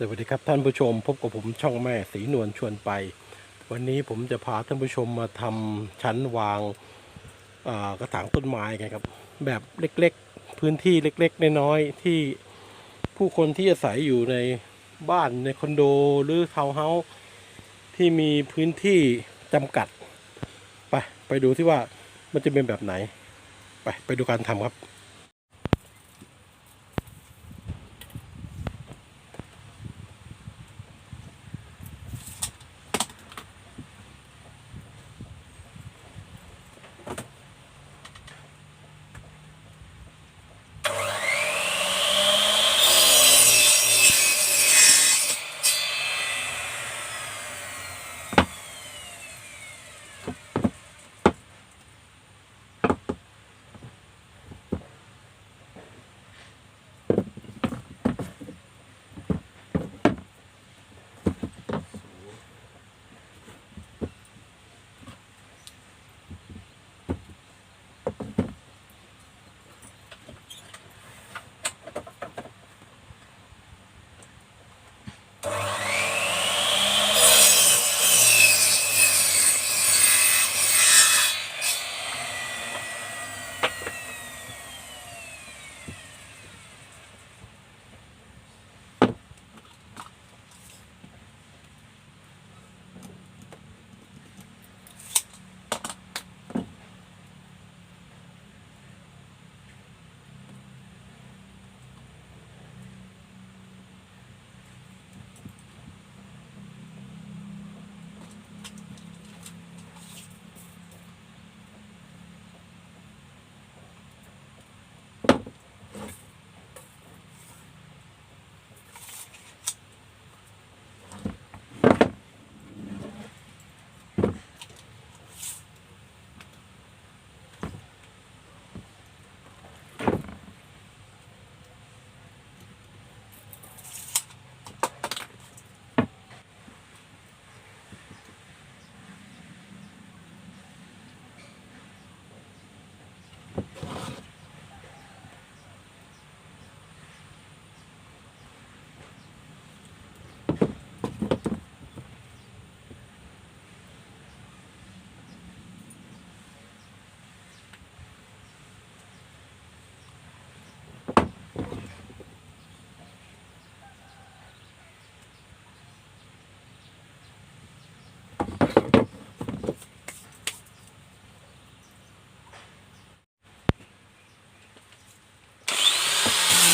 สวัสดีครับท่านผู้ชม พบกับผมช่องแม่สีนวลชวนไป วันนี้ผมจะพาท่านผู้ชมมาทำชั้นวางกระถางต้นไม้กันครับ แบบเล็กๆ พื้นที่เล็กๆ น้อยๆที่ผู้คนที่อาศัยอยู่ในบ้านในคอนโดหรือทาวน์เฮาส์ที่มีพื้นที่จำกัด ไปไปดูที่ว่ามันจะเป็นแบบไหน ไปไปดูการทำครับ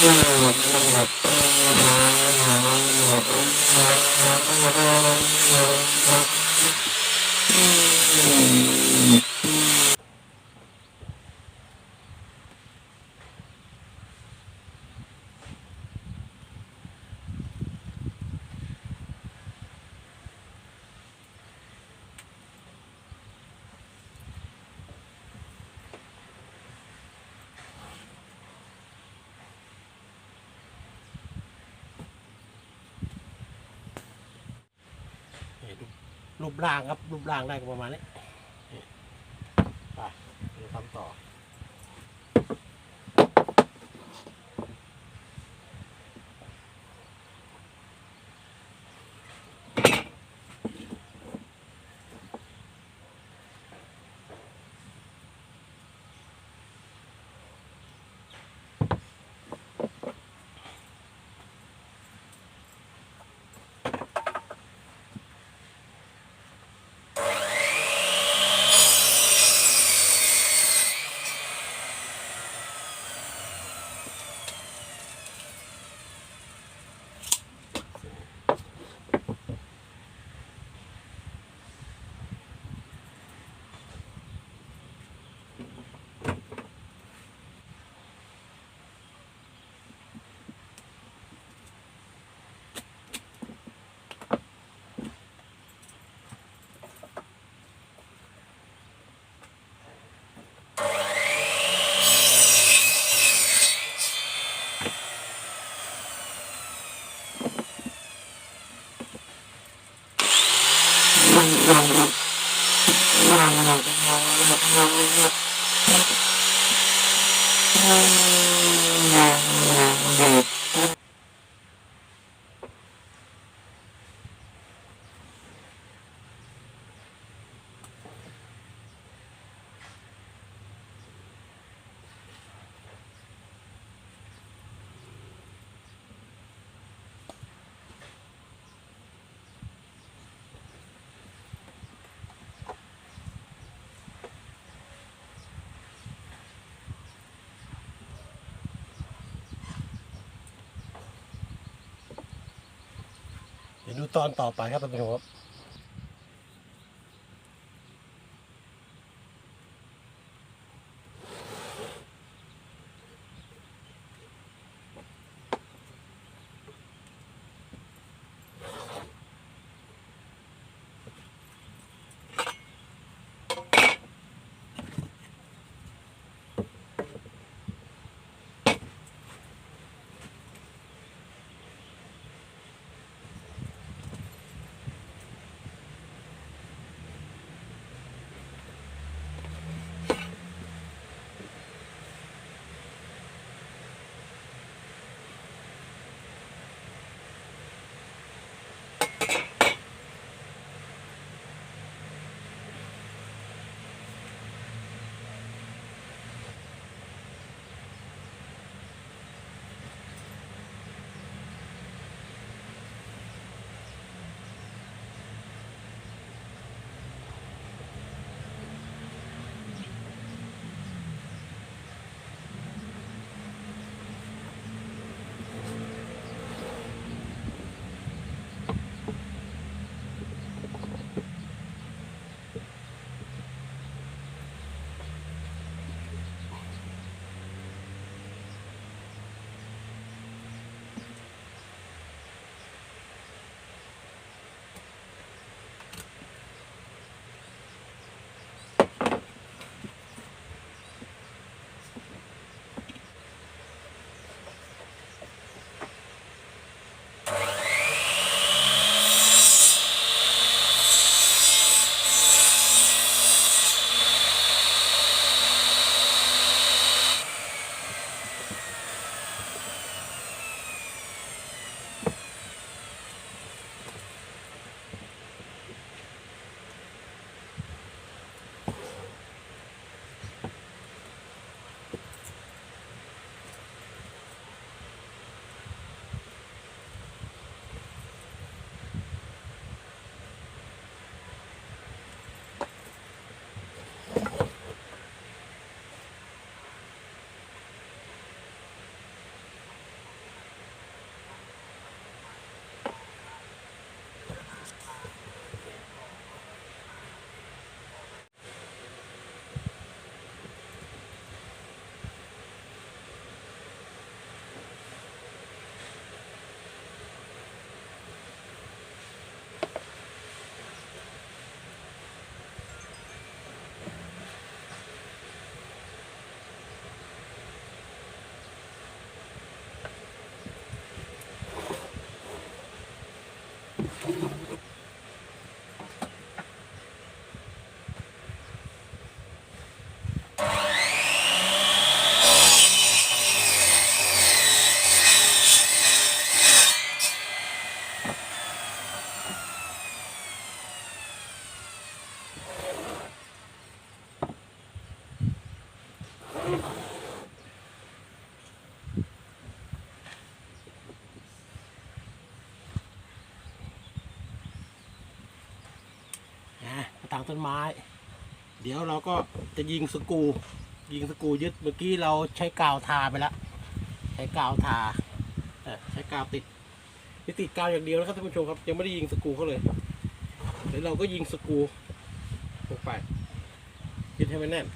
นี่ รูปร่างครับรูปร่างได้ก็ประมาณนี้ไปเดี๋ยวทำต่อ เเดี๋ยวดูตอนต่อไปครับท่านผู้ชมครับ ทางต้นไม้ เดี๋ยวเราก็จะยิงสกู ยิงสกูยึดเมื่อกี้เราใช้กาวทาไปแล้วใช้กาวทาใช้กาวติดนี่ติดกาวอย่างเดียวนะครับท่านผู้ชมครับยังไม่ได้ยิงสกูเขาเลยเดี๋ยวเราก็ยิงสกูลงไปยึดให้มันแน่น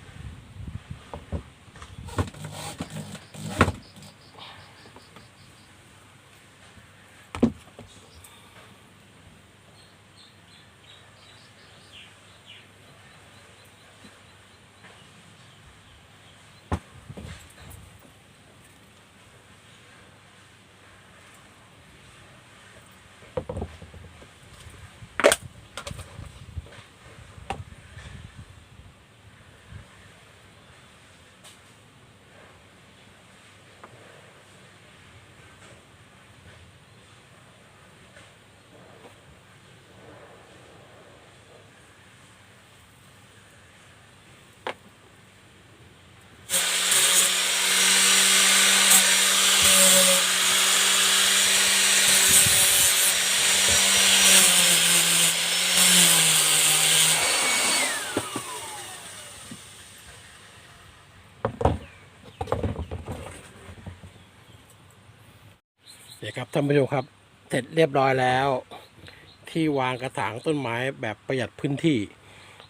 ท่านผู้ชมครับ เสร็จเรียบร้อยแล้ว ที่วางกระถางต้นไม้แบบประหยัดพื้นที่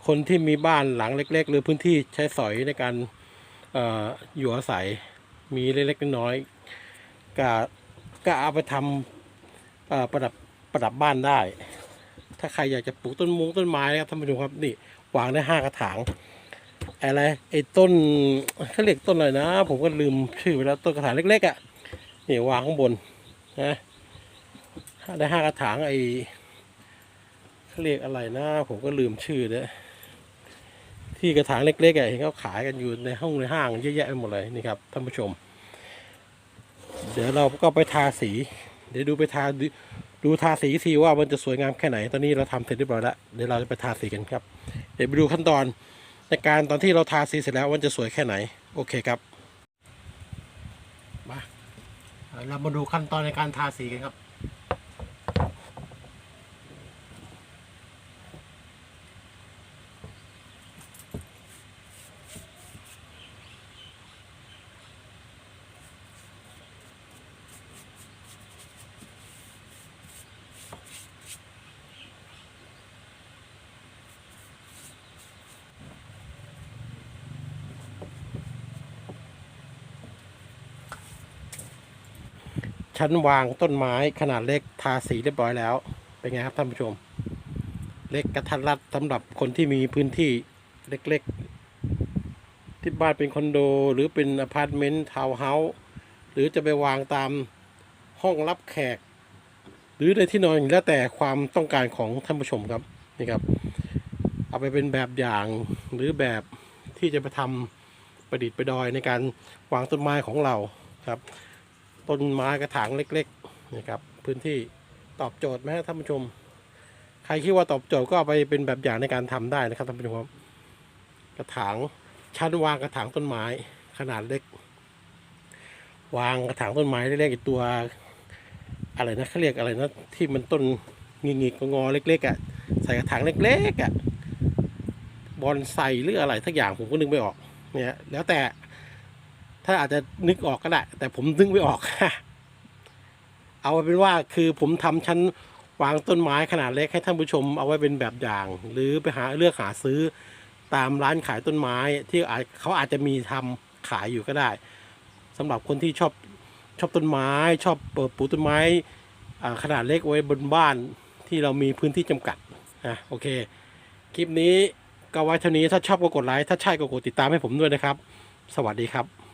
คนที่มีบ้านหลังเล็ก ๆ หรือพื้นที่ใช้สอยในการอออยู่อาศัยมีเล็กๆน้อยๆก็ก็เอาไปทำประดับประดับบ้านได้ ถ้าใครอยากจะปลูกต้นมงต้นไม้นะครับท่านผู้ชมครับนี่วางได้ห้ากระถางอะไรไอ้ต้นเขาเรียกต้นอะไรนะ ผมก็ลืมชื่อไปแล้วต้นกระถางเล็กๆอะนี่วางข้างบน นะได้ห้ากระถางไอ้เขาเรียกอะไรนะ ผมก็ลืมชื่อเลยที่กระถางเล็กๆอะเห็นเขาขายกันอยู่ในห้องในห้างเยอะแยะไปหมดเลยนี่ครับท่านผู้ชม เดี๋ยวเราก็ไปทาสี เดี๋ยวดูไปทาดูดูทาสีทีว่ามันจะสวยงามแค่ไหน ตอนนี้เราทำเสร็จเรียบร้อยแล้วเดี๋ยวเราจะไปทาสีกันครับ เดี๋ยวไปดูขั้นตอนในการตอนที่เราทาสีเสร็จแล้วมันจะสวยแค่ไหน โอเคครับ มา เรามาดูขั้นตอนในการทาสีกันครับ ชั้นวางต้นไม้ขนาดเล็กทาสีเรียบร้อยแล้ว เป็นไงครับท่านผู้ชม เล็กกระทัดรัดสำหรับคนที่มีพื้นที่เล็กๆ ที่บ้านเป็นคอนโด หรือเป็นอพาร์ตเมนต์ทาวน์เฮาส์หรือจะไปวางตามห้องรับแขก หรือในที่นอนแล้วแต่ความต้องการของท่านผู้ชมครับนี่ครับ เอาไปเป็นแบบอย่างหรือแบบที่จะไปทำประดิษฐ์ประดอยในการวางต้นไม้ของเราครับ ต้นไม้กระถางเล็กๆนะครับพื้นที่ตอบโจทย์ไหมครับท่านผู้ชม ใครคิดว่าตอบโจทย์ก็เอาไปเป็นแบบอย่างในการทำได้นะครับท่านผู้ชมกระถางชั้นวางกระถางต้นไม้ขนาดเล็ก วางกระถางต้นไม้เล็กๆอีกตัว อะไรนะเขาเรียกอะไรนะที่มันต้นงิกๆงอเล็กๆอะใส่กระถางเล็กๆอะบอลไซหรืออะไรทักอย่างผมก็นึกไม่ออกเนี่ยแล้วแต่ ถ้าอาจจะนึกออกก็ได้ แต่ผมนึกไม่ออก เอาไว้เป็นว่าคือผมทำชั้นวางต้นไม้ขนาดเล็กให้ท่านผู้ชมเอาไว้เป็นแบบอย่าง หรือไปหาเลือกหาซื้อตามร้านขายต้นไม้ที่เขาอาจจะมีทำขายอยู่ก็ได้สำหรับคนที่ชอบชอบต้นไม้ ชอบเปิดปลูกต้นไม้ขนาดเล็กไว้บนบ้านที่เรามีพื้นที่จำกัดนะโอเค คลิปนี้ก็ไว้เท่านี้ถ้าชอบก็กดไลค์ถ้าใช่ก็กดติดตามให้ผมด้วยนะครับ สวัสดีครับ